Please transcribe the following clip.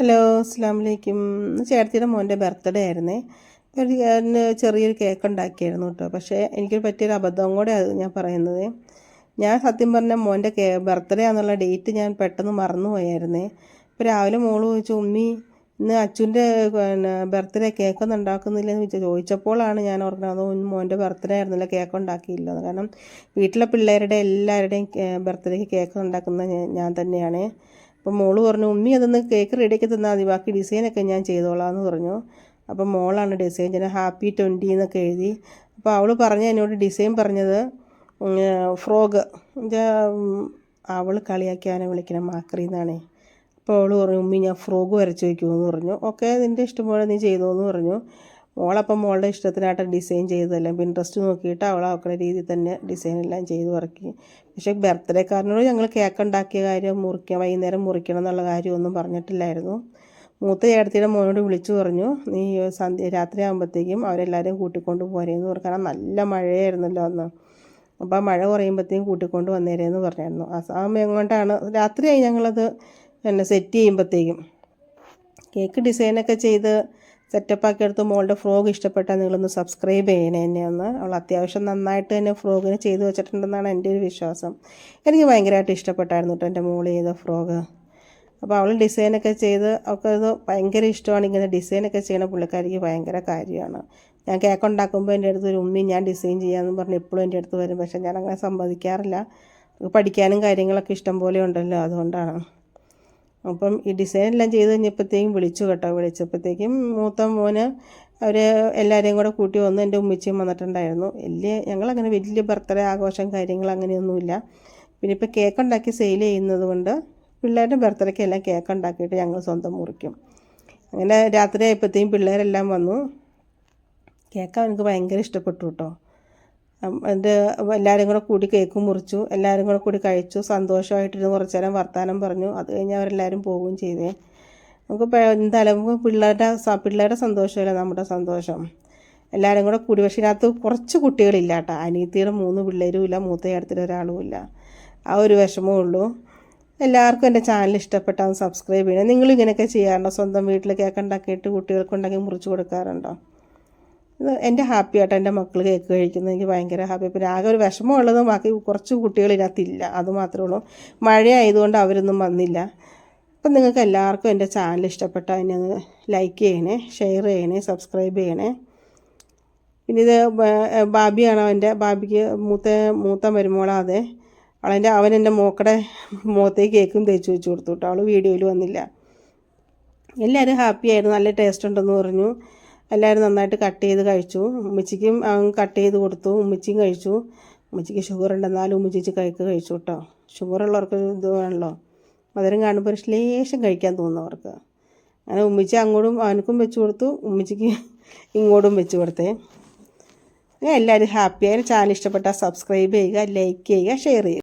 Hello അസ്സാം വലൈക്കും ചേട്ടത്തിയുടെ മോന്റെ ബർത്ത്ഡേ ആയിരുന്നേ. ചെറിയൊരു കേക്ക് ഉണ്ടാക്കിയായിരുന്നു കേട്ടോ. പക്ഷേ എനിക്ക് പറ്റിയൊരു അബദ്ധം കൂടെ അത് ഞാൻ പറയുന്നത്. ഞാൻ സത്യം പറഞ്ഞ മോന്റെ കേ ബർത്ത്ഡേ ആണെന്നുള്ള ഡേറ്റ് ഞാൻ പെട്ടെന്ന് മറന്നുപോയായിരുന്നേ. ഇപ്പോൾ രാവിലെ മോൾ ചോദിച്ചു ഉമ്മി ഇന്ന് അച്ഛന്റെ പിന്നെ ബർത്ത്ഡേ കേക്കൊന്നും ഉണ്ടാക്കുന്നില്ലെന്ന് ചോദിച്ചു ചോദിച്ചപ്പോഴാണ് ഞാൻ ഓർക്കുന്നത് മോന്റെ ബർത്ത്ഡേ ആയിരുന്നില്ല കേക്ക് ഉണ്ടാക്കിയില്ല കാരണം വീട്ടിലെ പിള്ളേരുടെ എല്ലാവരുടെയും ബർത്ത്ഡേക്ക് കേക്ക് ഉണ്ടാക്കുന്നത് ഞാൻ തന്നെയാണ്. അപ്പം മോൾ പറഞ്ഞു ഉമ്മി അതൊന്ന് കേക്ക് റെഡിയാക്കി തന്നാൽ മതി ബാക്കി ഡിസൈനൊക്കെ ഞാൻ ചെയ്തോളാം എന്ന് പറഞ്ഞു. അപ്പം മോളാണ് ഡിസൈൻ ചെയ്യുന്നത് ഹാപ്പി ട്വന്റി എന്നൊക്കെ എഴുതി. അപ്പോൾ അവൾ പറഞ്ഞ എന്നോട് ഡിസൈൻ പറഞ്ഞത് ഫ്രോഗ് അവൾ കളിയാക്കിയാനെ വിളിക്കണം മാക്രി എന്നാണേ. അപ്പോൾ അവൾ പറഞ്ഞു ഉമ്മി ഞാൻ ഫ്രോഗ് വരച്ച് വയ്ക്കുമെന്ന് പറഞ്ഞു. ഓക്കെ നിന്റെ ഇഷ്ടം പോലെ നീ ചെയ്തോന്ന് പറഞ്ഞു. മോളപ്പം മോളുടെ ഇഷ്ടത്തിനായിട്ട് ഡിസൈൻ ചെയ്തതെല്ലാം. പിൻട്രസ്റ്റ് നോക്കിയിട്ട് അവൾ അവളുടെ രീതിയിൽ തന്നെ ഡിസൈൻ എല്ലാം ചെയ്ത് ഇറക്കി പക്ഷേ ബർത്ത്ഡേക്കാരനോട് ഞങ്ങൾ കേക്ക് ഉണ്ടാക്കിയ കാര്യം മുറിക്കുക വൈകുന്നേരം മുറിക്കണം എന്നുള്ള കാര്യമൊന്നും പറഞ്ഞിട്ടില്ലായിരുന്നു. മൂത്ത ചേട്ടത്തിയുടെ മോനോട് വിളിച്ചു പറഞ്ഞു നീ സന്ധ്യ രാത്രി ആകുമ്പോഴത്തേക്കും അവരെല്ലാവരും കൂട്ടിക്കൊണ്ട് പോരേന്ന് പറഞ്ഞു. കാരണം നല്ല മഴയായിരുന്നല്ലോ അന്ന്. അപ്പോൾ മഴ കുറയുമ്പോഴത്തേക്കും കൂട്ടിക്കൊണ്ട് വന്നേരേന്ന് പറഞ്ഞായിരുന്നു. ആ സമയം കൊണ്ടാണ് രാത്രിയായി ഞങ്ങളത് പിന്നെ സെറ്റ് ചെയ്യുമ്പോഴത്തേക്കും കേക്ക് ഡിസൈനൊക്കെ ചെയ്ത് സെറ്റപ്പാക്കി എടുത്ത് മോളുടെ ഫ്രോഗ് ഇഷ്ടപ്പെട്ടാൽ നിങ്ങളൊന്ന് സബ്സ്ക്രൈബ് ചെയ്യണേ എന്നെ ഒന്ന്. അവൾ അത്യാവശ്യം നന്നായിട്ട് തന്നെ ഫ്രോഗിന് ചെയ്തു വെച്ചിട്ടുണ്ടെന്നാണ് എന്റെ ഒരു വിശ്വാസം. എനിക്ക് ഭയങ്കരമായിട്ട് ഇഷ്ടപ്പെട്ടായിരുന്നു കേട്ടോ എന്റെ മോൾ ചെയ്ത ഫ്രോഗ് അപ്പോൾ അവൾ ഡിസൈനൊക്കെ ചെയ്ത് അവൾക്ക് അത് ഭയങ്കര ഇഷ്ടമാണ്. ഇങ്ങനെ ഡിസൈനൊക്കെ ചെയ്യണ പുള്ളിക്കാരിക്ക് ഭയങ്കര കാര്യമാണ്. ഞാൻ കേക്ക് ഉണ്ടാക്കുമ്പോൾ എന്റെ അടുത്ത് ഒരു ഉമ്മി ഞാൻ ഡിസൈൻ ചെയ്യാമെന്ന് പറഞ്ഞ് എപ്പോഴും എന്റെ അടുത്ത് വരും. പക്ഷേ ഞാൻ അങ്ങനെ സമ്മതിക്കാറില്ല. പഠിക്കാനും കാര്യങ്ങളൊക്കെ ഇഷ്ടം പോലെ ഉണ്ടല്ലോ അതുകൊണ്ടാണ്. അപ്പം ഈ ഡിസൈൻ എല്ലാം ചെയ്ത് കഴിഞ്ഞപ്പോഴത്തേക്കും വിളിച്ചു കേട്ടോ. വിളിച്ചപ്പോഴത്തേക്കും മൂത്ത മോന് അവർ എല്ലാവരെയും കൂടെ കൂട്ടി വന്ന് എന്റെ ഉമ്മച്ചിയും വന്നിട്ടുണ്ടായിരുന്നു. വലിയ ഞങ്ങളങ്ങനെ വലിയ ബർത്ത്ഡേ ആഘോഷം കാര്യങ്ങൾ അങ്ങനെയൊന്നുമില്ല. പിന്നെ ഇപ്പോൾ കേക്ക് ഉണ്ടാക്കി സെയിൽ ചെയ്യുന്നത് കൊണ്ട് പിള്ളേരുടെ ബർത്ത്ഡേക്ക് എല്ലാം കേക്ക് ഉണ്ടാക്കിയിട്ട് ഞങ്ങൾ സ്വന്തം മുറിക്കും. അങ്ങനെ രാത്രി ആയപ്പോഴത്തേക്കും പിള്ളേരെല്ലാം വന്നു. കേക്ക് അവനക്ക് ഭയങ്കര ഇഷ്ടപ്പെട്ടു കേട്ടോ. എന്റെ എല്ലാവരും കൂടെ കൂടി കേക്ക് മുറിച്ചു എല്ലാവരും കൂടെ കൂടി കഴിച്ചു സന്തോഷമായിട്ടിരുന്ന് കുറച്ച് നേരം വർത്തമാനം പറഞ്ഞു. അത് കഴിഞ്ഞ് അവരെല്ലാവരും പോവുകയും ചെയ്തേ. നമുക്ക് എന്തായാലും പിള്ളേരുടെ പിള്ളേരുടെ സന്തോഷമല്ല നമ്മുടെ സന്തോഷം? എല്ലാവരും കൂടെ കൂടി പക്ഷേ ഇതിനകത്ത് കുറച്ച് കുട്ടികളില്ല കേട്ടോ. അനിയത്തിയുടെ മൂന്ന് പിള്ളേരും ഇല്ല മൂത്ത ചേട്ടത്തിന്റെ ഒരാളും ഇല്ല. ആ ഒരു വിഷമമേ ഉള്ളൂ. എല്ലാവർക്കും എന്റെ ചാനൽ ഇഷ്ടപ്പെട്ടാൽ സബ്സ്ക്രൈബ് ചെയ്യണം. നിങ്ങളിങ്ങനെയൊക്കെ ചെയ്യാറുണ്ടോ? സ്വന്തം വീട്ടിൽ കേക്ക് ഉണ്ടാക്കിയിട്ട് കുട്ടികൾക്കുണ്ടെങ്കിൽ മുറിച്ച് കൊടുക്കാറുണ്ടോ? ഇത് എന്റെ ഹാപ്പി ആയിട്ട് എന്റെ മക്കൾ കേക്ക് കഴിക്കുന്നത് എനിക്ക് ഭയങ്കര ഹാപ്പി പിന്നെ ആകെ ഒരു വിഷമമുള്ളതും ബാക്കി കുറച്ച് കുട്ടികൾ ഇതിനകത്തില്ല. അത് മാത്രമേ ഉള്ളൂ. മഴയായതുകൊണ്ട് അവരൊന്നും വന്നില്ല. അപ്പം നിങ്ങൾക്ക് എല്ലാവർക്കും എന്റെ ചാനൽ ഇഷ്ടപ്പെട്ടാൽ എന്നെ ലൈക്ക് ചെയ്യണേ ഷെയർ ചെയ്യണേ സബ്സ്ക്രൈബ് ചെയ്യണേ. പിന്നെ ഇത് ബാബിയാണ് അവന്റെ ബാബിക്ക് മൂത്ത മൂത്ത മരുമോളാതെ അവളെന്റെ അവൻ എന്റെ മോക്കടെ മുഖത്തേക്ക് കേക്കും തേച്ച് വെച്ച് കൊടുത്തു കേട്ടോ. അവൾ വീഡിയോയിൽ വന്നില്ല. എല്ലാവരും ഹാപ്പി ആയിരുന്നു. നല്ല ടേസ്റ്റ് ഉണ്ടെന്ന് പറഞ്ഞു. എല്ലാവരും നന്നായിട്ട് കട്ട് ചെയ്ത് കഴിച്ചു. ഉമ്മച്ചിക്കും കട്ട് ചെയ്ത് കൊടുത്തു. ഉമ്മച്ചിയും കഴിച്ചു. ഉമ്മച്ചിക്ക് ഷുഗർ ഉണ്ടെന്നാലും ഉമ്മച്ചിച്ച് കഴിക്കുക കഴിച്ചു കേട്ടോ ഷുഗർ ഉള്ളവർക്ക് ഇത് വേണമല്ലോ മധുരം കാണുമ്പോൾ ലേശം കഴിക്കാൻ തോന്നുന്നവർക്ക് അങ്ങനെ ഉമ്മച്ചി അങ്ങോട്ടും അവനക്കും വെച്ച് കൊടുത്തു. ഉമ്മച്ചിക്ക് ഇങ്ങോട്ടും വെച്ച് കൊടുത്തേ. എല്ലാവരും ഹാപ്പിയായി ചാനൽ ഇഷ്ടപ്പെട്ടാൽ സബ്സ്ക്രൈബ് ചെയ്യുക ലൈക്ക് ചെയ്യുക ഷെയർ ചെയ്യുക.